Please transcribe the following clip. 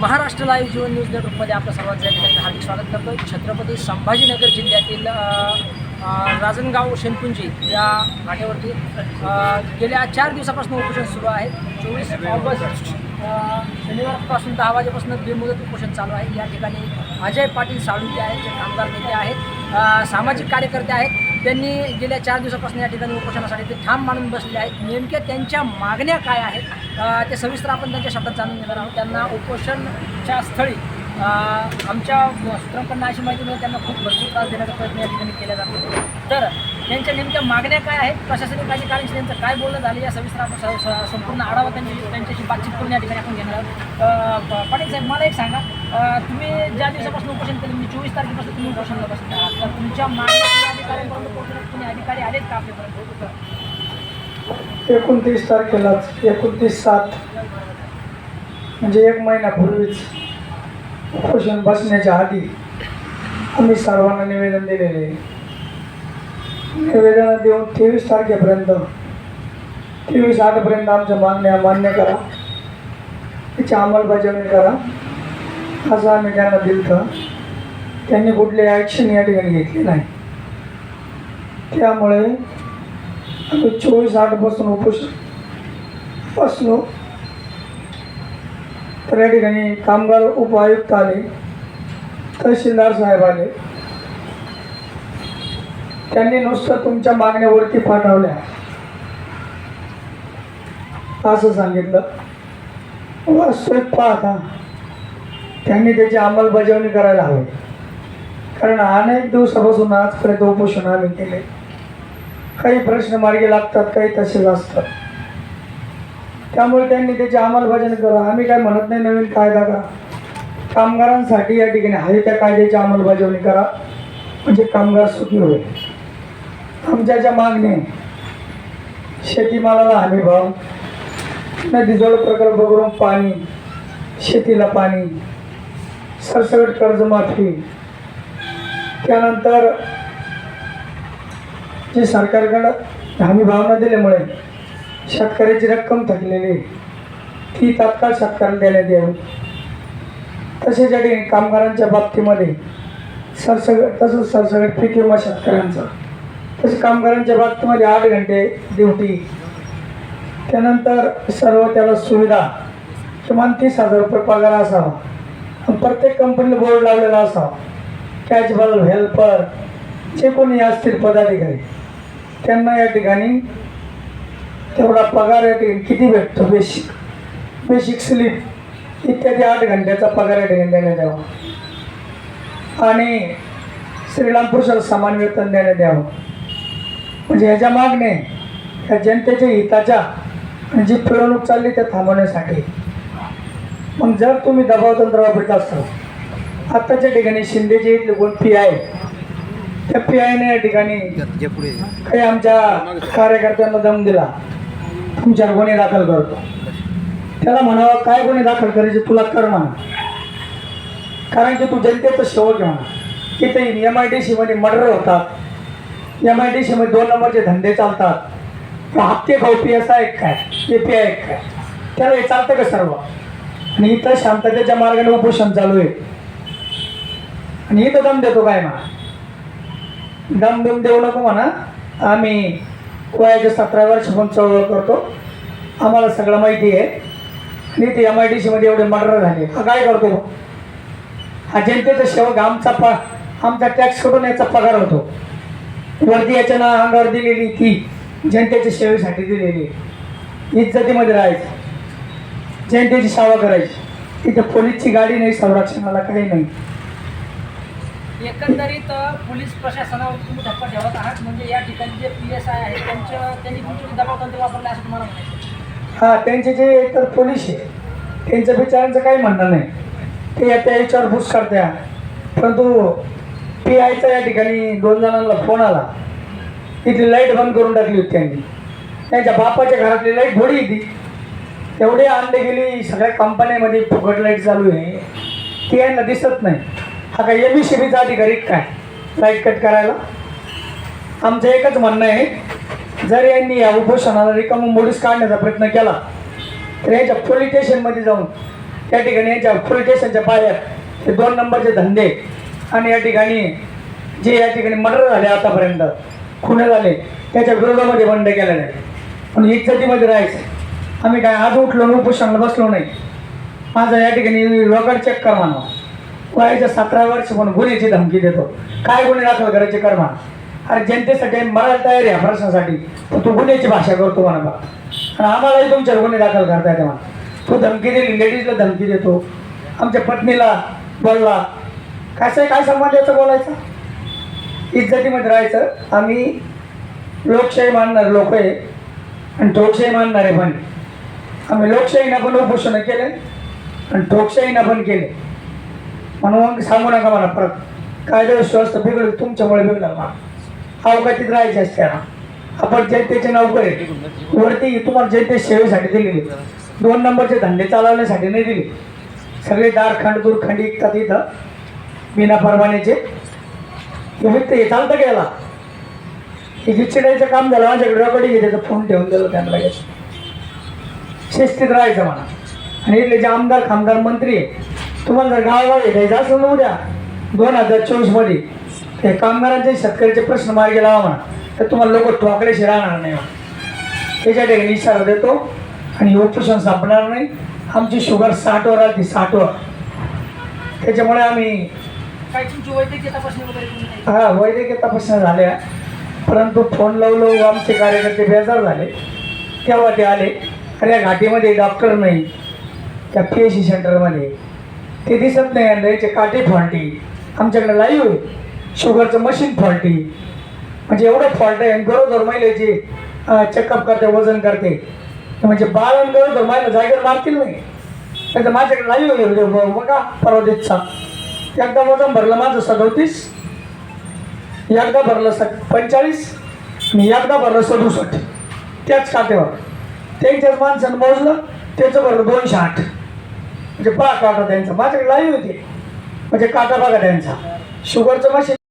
Maharashtra live जीवन news नेटवर्कमध्ये आपलं सर्वांचं या ठिकाणी हार्दिक स्वागत करतो छत्रपती संभाजीनगर जिल्ह्यातील राजनगाव शेनपुंजी या घाट्यावरती गेल्या चार दिवसापासून उपोषण सुरू आहे. चोवीस ऑगस्ट शनिवारपासून दहा वाजेपासून बेमुदत उपोषण चालू आहे. या ठिकाणी अजय पाटील साळुंके आहेत जे कामगार नेते आहेत सामाजिक कार्यकर्ते आहेत. त्यांनी गेल्या चार दिवसापासून या ठिकाणी उपोषणासाठी ते ठाम मानून बसले आहेत. नेमक्या त्यांच्या मागण्या काय आहेत? ते सविस्तर आपण त्यांच्या शब्दात जाणून घेणार आहोत. त्यांना उपोषणच्या स्थळी आमच्या सूत्रांकडनं अशी माहिती मिळेल त्यांना खूप भरपूर त्रास देण्याचा प्रयत्न या ठिकाणी केला जातो. तर त्यांच्या नेमक्या मागण्या काय आहेत? प्रशासनिक अधिकाऱ्यांशी त्यांचं काय बोलणं झालं? या सविस्तर आपण संपूर्ण आढावा त्यांची त्यांच्याशी बातचीत करून या ठिकाणी आपण घेणार आहोत. पाटील साहेब मला एक सांगा. तुम्ही ज्या दिवसापासून उपोषण केलं म्हणजे चोवीस तारखेपासून तुम्ही उपोषणाला बसले आहात तर तुमच्या मागण्या एकोणतीस तारखेलाच एकोणतीस सात म्हणजे एक महिन्यापूर्वीच उपोषण बसण्याच्या आधी आम्ही सर्वांना निवेदन दिलेले निवेदन देऊन तेवीस तारखेपर्यंत तेवीस आठपर्यंत आमच्या मागण्या मान्य करा. त्याची अंमलबजावणी करा. असं आम्ही त्यांना दिलं त्यांनी कुठली ॲक्शन या ठिकाणी घेतली नाही. त्यामुळे आम्ही चोवीस आठपासून उपोषण बसलो तर या ठिकाणी कामगार उपायुक्त आले. तहसीलदार साहेब आले. त्यांनी नुसतं तुमच्या मागण्यावरती पाठवल्या असं सांगितलं. वास्तविक पाहता त्यांनी त्याची अंमलबजावणी करायला हवी. कारण अनेक दिवसापासून आजपर्यंत उपोषण आम्ही केले. काही प्रश्न मार्गी लागतात काही तसेच असतात. त्यामुळे त्यांनी त्याची अंमलबजावणी करा. आम्ही काय म्हणत नाही नवीन कायदा करा. कामगारांसाठी या ठिकाणी हवे त्या कायद्याची अंमलबजावणी करा. म्हणजे कामगार सुखी होईल. आमच्या ज्या मागणी शेतीमालाला हमी भाव नदीजोड प्रकल्प करून पाणी शेतीला पाणी सरसकट कर्जमाफी त्यानंतर जे सरकारकडं हमी भाव न दिल्यामुळे शेतकऱ्याची रक्कम थकलेली आहे, ती तात्काळ शेतकऱ्याला देण्यात यावी. तसेच या ठिकाणी कामगारांच्या बाबतीमध्ये सरसगट तसंच सरसगट पीक विमा शेतकऱ्यांचा. तसेच कामगारांच्या बाबतीमध्ये आठ घंटे ड्युटी. त्यानंतर सर्व त्याला सुविधा. किमान तीस हजार रुपये पगार असावा. प्रत्येक कंपनीला बोर्ड लावलेला असावा. कॅचबल हेल्पर जे कोणी असतील पदाधिकारी त्यांना या ठिकाणी तेवढा पगार या ठिकाणी किती भेटतो? बेसिक बेसिक स्लिप इत्यादी आठ घंट्याचा पगार या ठिकाणी देण्यात यावा. आणि श्रीराम पुरुषाला समान वेतन देण्यात यावं. म्हणजे ह्याच्या मागणे ह्या जनतेच्या हिताच्या आणि जी पिळवणूक चालली त्या थांबवण्यासाठी. मग जर तुम्ही दबाव तंत्र वापरत असाल आत्ताच्या ठिकाणी शिंदे जे कोण पी आय त्या पी आयने या ठिकाणी काही आमच्या कार्यकर्त्यांना दम दिला. तुमच्यावर गुन्हे दाखल करतो? त्याला म्हणावं काय गुन्हे दाखल करायचे तुला कर म्हणा. कारण की तू जनतेचं शेवट म्हणा. इथे एम आय डी सीमध्ये मर्डर होतात. एम आय डी सीमध्ये दोन नंबरचे धंदे चालतात. हप्ते खाऊ पी एस आय काय ए पी आय काय त्याला हे चालतं का सर्व? आणि इथं शांततेच्या मार्गाने उपोषण चालू आहे. आणि इथं दम देतो काय म्हणा दम दम देऊ नको म्हणा. आम्ही वयाच्या सतरा वर्ष पण चळवळ करतो. आम्हाला सगळं माहिती आहे. आणि ते एम आय डी सीमध्ये एवढे मर्डर झाले. हा काय करतो? हा जनतेचा सेवक आमचा प आमचा टॅक्सकडून याचा पगार होतो? वरती याच्या ना अंगावर दिलेली ती जनतेच्या सेवेसाठी दिलेली. इज्जतीमध्ये राहायचं. जनतेची सेवा करायची. इथं पोलीसची गाडी नाही संरक्षणाला काही नाही. एकंदरीत पोलीस प्रशासनावर तुम्ही धप्पा ठेवत आहात. म्हणजे या ठिकाणी जे पी एस आय आहेत त्यांच्या त्यांनी तुमचे दबाव तंत्र वापरले असं तुम्हाला म्हणायचं हा त्यांचे जे एकतर पोलीस आहे त्यांचं बिचारांचं काही म्हणणं नाही. ते या त्या याच्यावर भूस करत्या. परंतु पी आयचा या ठिकाणी दोन जणांना फोन आला. तिथली लाइट बंद करून टाकली होती त्यांनी. त्यांच्या बापाच्या घरातली लाइट थोडी होती. तेवढे आणले गेली सगळ्या कंपन्यामध्ये फुकट लाइट चालू आहे. ती यांना दिसत नाही. हा काय एम सी बीचा अधिकारी काय? लाइट कट करायला. आमचं एकच म्हणणं आहे जर यांनी या उपोषणाला रिकाम मोडीस काढण्याचा प्रयत्न केला तर यांच्या पोलीस स्टेशनमध्ये जाऊन त्या ठिकाणी यांच्या पोलीस स्टेशनच्या पायात हे दोन नंबरचे धंदे आणि या ठिकाणी जे या ठिकाणी मर्डर झाले आतापर्यंत खुणे झाले त्याच्या विरोधामध्ये बंड केलेलं आहे पण इज्जतीमध्ये राहायचं. आम्ही काय आज उठलो उपोषणाला बसलो नाही. माझं या ठिकाणी रोकड चेक कर म्हणा वयाच्या सतरा वर्ष म्हणून गुन्ह्याची धमकी देतो. काय गुन्हे दाखल करायचे कर अरे जनतेसाठी मला तयारी आहे प्रश्नासाठी. पण तू गुन्ह्याची भाषा करतो म्हणा बा. आणि आम्हालाही तुमच्यावर गुन्हे दाखल करता येते म्हणा. तू धमकी दिली लेडीजला धमकी देतो. आमच्या पत्नीला बोलला कसं काय संबंध याचा बोलायचा? इज्जतीमध्ये राहायचं. आम्ही लोकशाही मानणारे लोक आहे. आणि ठोकशाही मानणारे पण. आम्ही लोकशाहीनं पण उपोषणं केले आणि ठोकशाहीनं पण केले. म्हणून मग सांगू नका मला परत. कायदा स्वस्त बिघडलं तुमच्यामुळे बिघडलं मला अवकाशीत राहायचे असते ना. आपण जनतेचे नोकरी वरती तुम्हाला जनते सेवेसाठी दिलेली. दोन नंबरचे धंदे चालवण्यासाठी नाही दिले. सगळे दार दारखंड दुरखंडी विकतात इथं. बिना परवान्याचे. हे विकत हे चालतं गेला हे चिडायचं काम झालं माझ्याकडे रबडी घे त्याचा फोन ठेवून दिलं त्यांना लगेच. शिस्तीत राहायचं म्हणा. आणि इथले जे आमदार खामदार मंत्री आहे तुम्हाला जर गावागाव भेटायचं असेल ना उद्या दोन हजार चोवीसमध्ये ते कामगारांचे शेतकऱ्याचे प्रश्न मार्गी लावा म्हणा. तर तुम्हाला लोक ठोकल्याशी राहणार नाही. त्याच्या ठिकाणी इशारा देतो आणि हे उपोषण संपणार नाही. आमची शुगर साठवर आली साठवर त्याच्यामुळे आम्ही हा वैद्यकीय तपासण्या झाल्या. परंतु फोन लावलो आमचे कार्यकर्ते बेजार झाले. तेव्हा ते आले. अरे या घाटीमध्ये डॉक्टर नाही. त्या पी एच सी सेंटरमध्ये ते दिसत नाही आणि याचे काटे फॉल्टी. आमच्याकडे लाईव्ह आहे. शुगरचं मशीन फॉल्टी. म्हणजे एवढं फॉल्ट आहे आणि गरोदर महिलेची चेकअप करते वजन करते. म्हणजे बाळ आणि गरोदर महिला जागेवर मारतील नाही. नाही तर माझ्याकडे लाईव्ह आहे बघा परवा दिवसा. एकदा वजन भरलं माझं सदोतीस. एकदा भरलं स पंचेचाळीस आणि एकदा भरलं सदुसष्ट. त्याच खात्यावर. त्यांच्याच माणसानं मोजलं त्याचं भरलं दोनशे आठ. म्हणजे बा काटा त्यांचा. माझ्याकडे लाईव्ह होते. म्हणजे काटा बघा त्यांचा. शुगरचं मशीन